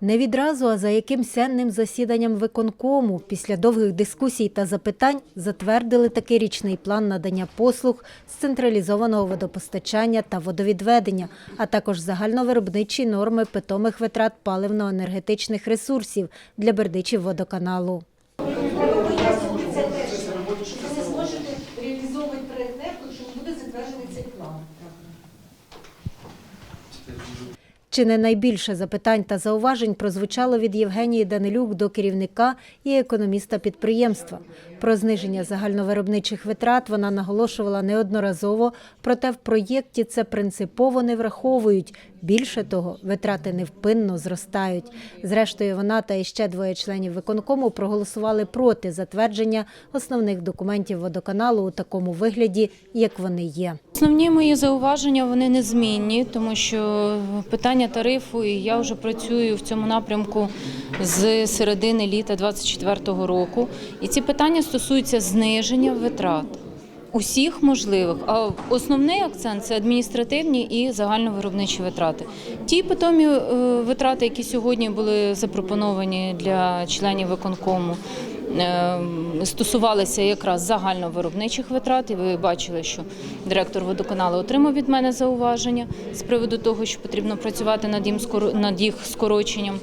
Не відразу, а за якимсь сенним засіданням виконкому після довгих дискусій та запитань затвердили такий річний план надання послуг з централізованого водопостачання та водовідведення, а також загальновиробничі норми питомих витрат паливно-енергетичних ресурсів для Бердичів водоканалу. Ви не зможете реалізовувати проєкт якщо буде затверджений цей план. Чи не найбільше запитань та зауважень прозвучало від Євгенії Данилюк до керівника і економіста підприємства. Про зниження загальновиробничих витрат вона наголошувала неодноразово, проте в проєкті це принципово не враховують. Більше того, витрати невпинно зростають. Зрештою, вона та іще двоє членів виконкому проголосували проти затвердження основних документів водоканалу у такому вигляді, як вони є. Основні мої зауваження вони незмінні, тому що питання тарифу, і я вже працюю в цьому напрямку з середини літа 2024 року. І ці питання стосуються зниження витрат. Усіх можливих, а основний акцент це адміністративні і загальновиробничі витрати. Ті питомі е, витрати, які сьогодні були запропоновані для членів виконкому, стосувалися якраз загальновиробничих витрат. І ви бачили, що директор водоканалу отримав від мене зауваження з приводу того, що потрібно працювати над їх скороченням.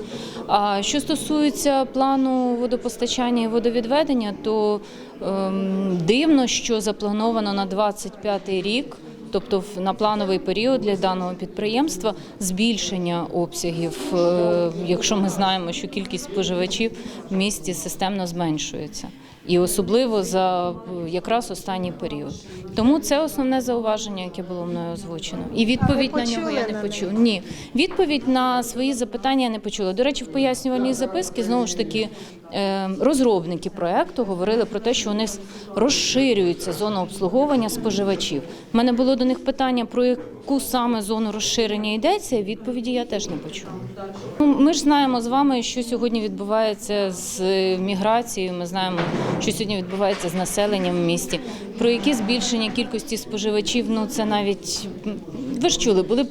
А що стосується плану водопостачання і водовідведення, то ем, дивно, що заплановано на 25 рік. Тобто на плановий період для даного підприємства збільшення обсягів, е, якщо ми знаємо, що кількість споживачів в місті системно зменшується. І особливо за якраз останній період. Тому це основне зауваження, яке було мною озвучено. І відповідь на нього я не почула. Ні, відповідь на свої запитання я не почула. До речі, в пояснювальній записці знову ж таки е, розробники проекту говорили про те, що у них розширюється зона обслуговування споживачів. У мене було до них питання про яку саме зону розширення йдеться. Відповіді я теж не почула. Ну, Ми ж знаємо з вами, що сьогодні відбувається з міграцією. Ми знаємо, що сьогодні відбувається з населенням в місті. Про які збільшення кількості споживачів, ну це навіть ви ж чули, були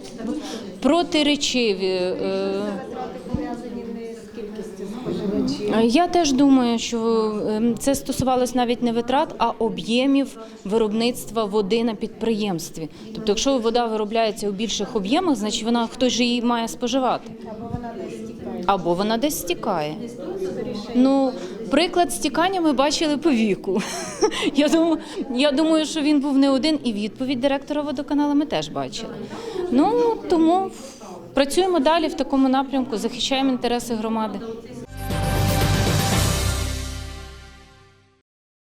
протиречиві. е, я теж думаю, що ем, це стосувалось навіть не витрат, а об'ємів виробництва води на підприємстві. Тобто, якщо вода виробляється у більших об'ємах, значить вона хтось же її має споживати. Або вона десь стікає. Ну, приклад стікання ми бачили по віку. Я думаю, я думаю, що він був не один, і відповідь директора водоканалу ми теж бачили. Ну тому працюємо далі в такому напрямку, захищаємо інтереси громади.